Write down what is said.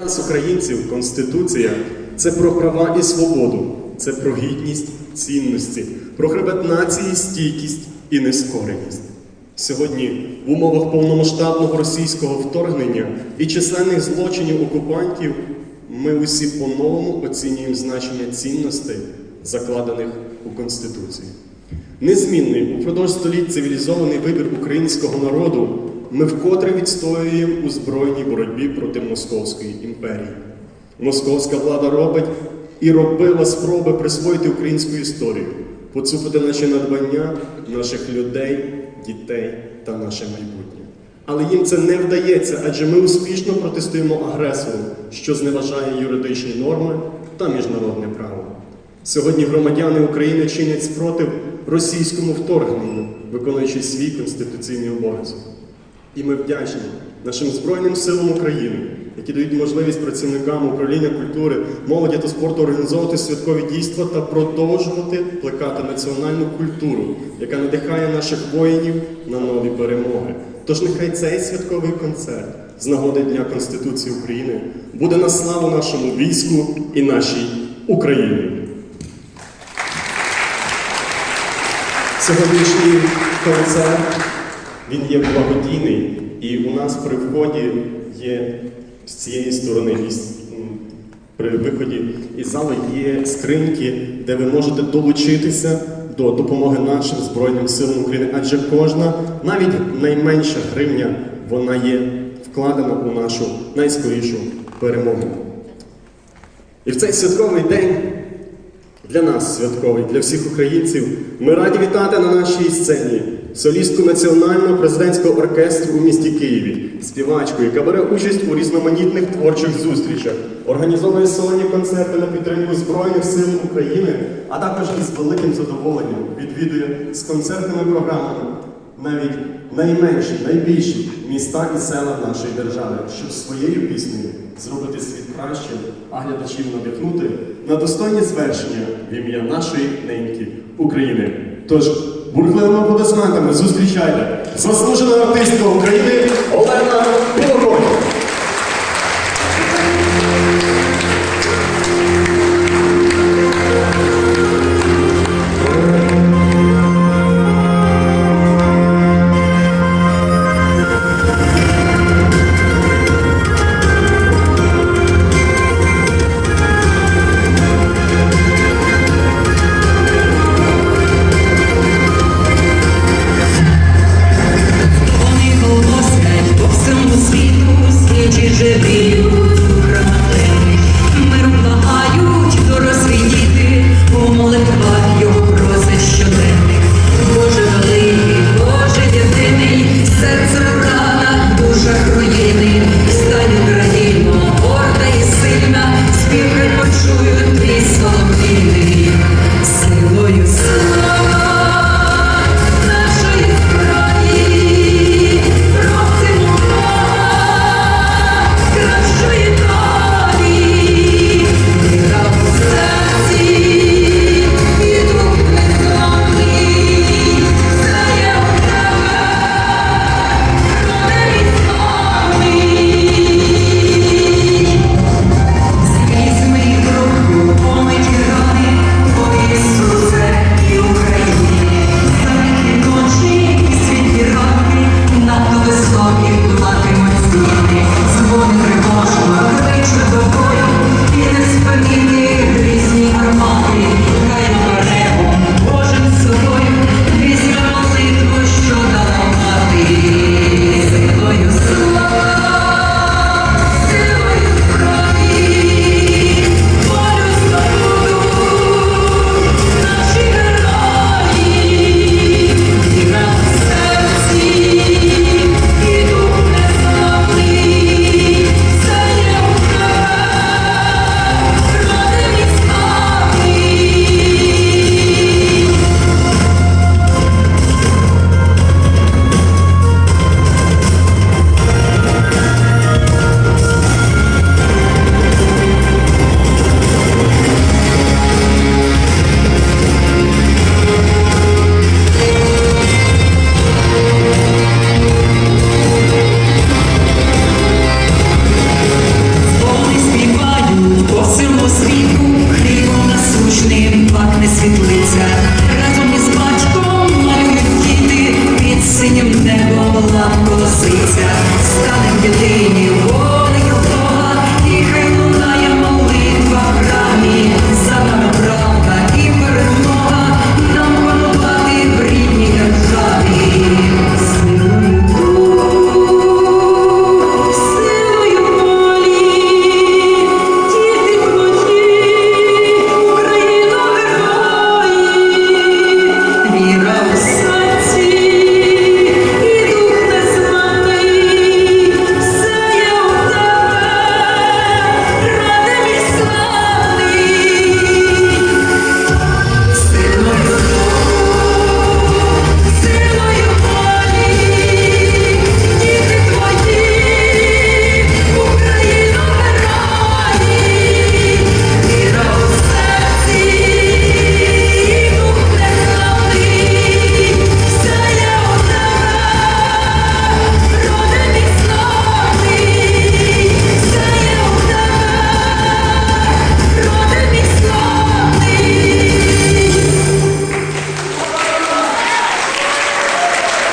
нас, українців, Конституція це про права і свободу, це про гідність, цінності, про хребет нації, стійкість і нескореність. Сьогодні в умовах повномасштабного російського вторгнення і численних злочинів окупантів ми усі по-новому оцінюємо значення цінностей, закладених у Конституції. Незмінний упродовж століть цивілізований вибір українського народу ми вкотре відстоюємо у збройній боротьбі проти Московської імперії. Московська влада робить і робила спроби присвоїти українську історію, поцупити наші надбання, наших людей, дітей та наше майбутнє. Але їм це не вдається, адже ми успішно протестуємо агресору, що зневажає юридичні норми та міжнародне право. Сьогодні громадяни України чинять спротив російському вторгненню, виконуючи свій конституційний обов'язок. І ми вдячні нашим Збройним силам України, які дають можливість працівникам управління культури, молоді та спорту організовувати святкові дійства та продовжувати плекати національну культуру, яка надихає наших воїнів на нові перемоги. Тож нехай цей святковий концерт з нагоди Дня Конституції України буде на славу нашому війську і нашій Україні. Сьогоднішній концерт він є благодійний, і у нас при вході є з цієї сторони при виході із зали є скриньки, де ви можете долучитися до допомоги нашим Збройним силам України, адже кожна, навіть найменша гривня, вона є вкладена у нашу найскорішу перемогу. І в цей святковий день для нас святковий, для всіх українців. Ми раді вітати на нашій сцені солістку Національного президентського оркестру у місті Києві, співачку, яка бере участь у різноманітних творчих зустрічах, організовує сольні концерти на підтримку Збройних сил України, а також із великим задоволенням відвідує з концертними програмами навіть найменші, найбільші міста і села нашої держави, щоб своєю піснею зробити світ кращим, а глядачів надихнути на достойні звершення в ім'я нашої неньки України. Тож бурхливими аплодисментами зустрічайте заслуженого артистка України Олена Білокова.